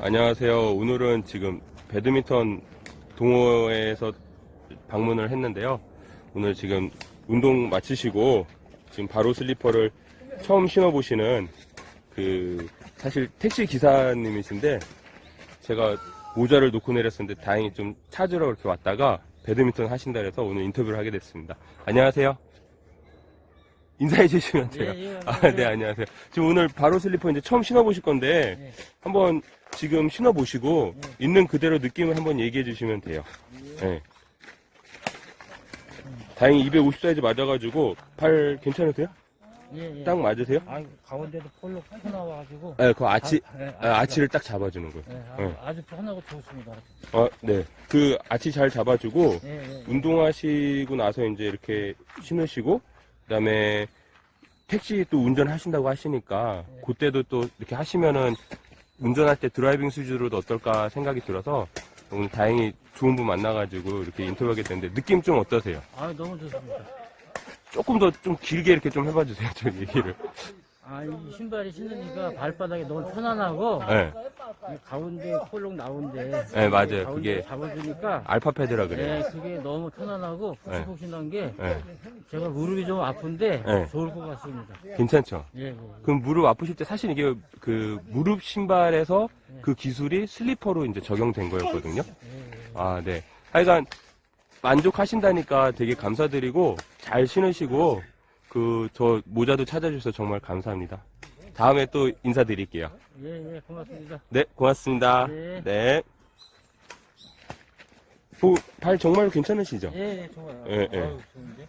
안녕하세요. 오늘은 지금 배드민턴 동호회에서 방문을 했는데요. 오늘 지금 운동 마치시고 지금 바로 슬리퍼를 처음 신어보시는 그 사실 택시 기사님이신데 제가 모자를 놓고 내렸었는데 다행히 좀 찾으러 이렇게 왔다가 배드민턴 하신다 그래서 오늘 인터뷰를 하게 됐습니다. 안녕하세요. 인사해 주시면 돼요. 예, 예, 아. 네, 안녕하세요. 지금 오늘 바로 슬리퍼 이제 처음 신어보실 건데, 네. 한번 지금 신어보시고, 있는 그대로 느낌을 한번 얘기해 주시면 돼요. 네. 다행히 250 사이즈 맞아가지고, 팔 괜찮으세요? 예, 예. 딱 맞으세요? 아, 가운데도 폴로 크 나와가지고. 네, 그 아치, 아, 예, 아, 아치를 딱 잡아주는 거예요. 예, 네. 아, 아주 편하고 좋습니다. 어, 네. 그 아치 잘 잡아주고, 예, 예. 운동하시고 나서 이제 이렇게 신으시고, 그 다음에 택시 또 운전하신다고 하시니까, 그때도 또 이렇게 하시면은 운전할 때 드라이빙 수준으로도 어떨까 생각이 들어서, 오늘 다행히 좋은 분 만나가지고 이렇게 인터뷰하게 됐는데, 느낌 좀 어떠세요? 아, 너무 좋습니다. 조금 더 좀 길게 이렇게 좀 해봐 주세요, 저 얘기를. 아, 이 신발이 신으니까 발바닥이 너무 편안하고, 네, 이 가운데 폴록 나온데. 네, 맞아요. 그게 잡아주니까. 알파패드라 그래요. 예, 그게 너무 편안하고 네. 푹신푹신한 게 네, 제가 무릎이 좀 아픈데 네. 좋을 것 같습니다. 괜찮죠? 예, 예. 그럼 무릎 아프실 때 사실 이게 그 무릎 신발에서 그 기술이 슬리퍼로 이제 적용된 거였거든요. 아, 네. 하여간 만족하신다니까 되게 감사드리고 잘 신으시고 그 저 모자도 찾아주셔서 정말 감사합니다. 다음에 또 인사드릴게요. 예, 예, 고맙습니다. 네, 고맙습니다. 네. 네. 뭐, 발 정말 괜찮으시죠? 예, 예, 좋아요. 예, 예. 아유, 좋은데?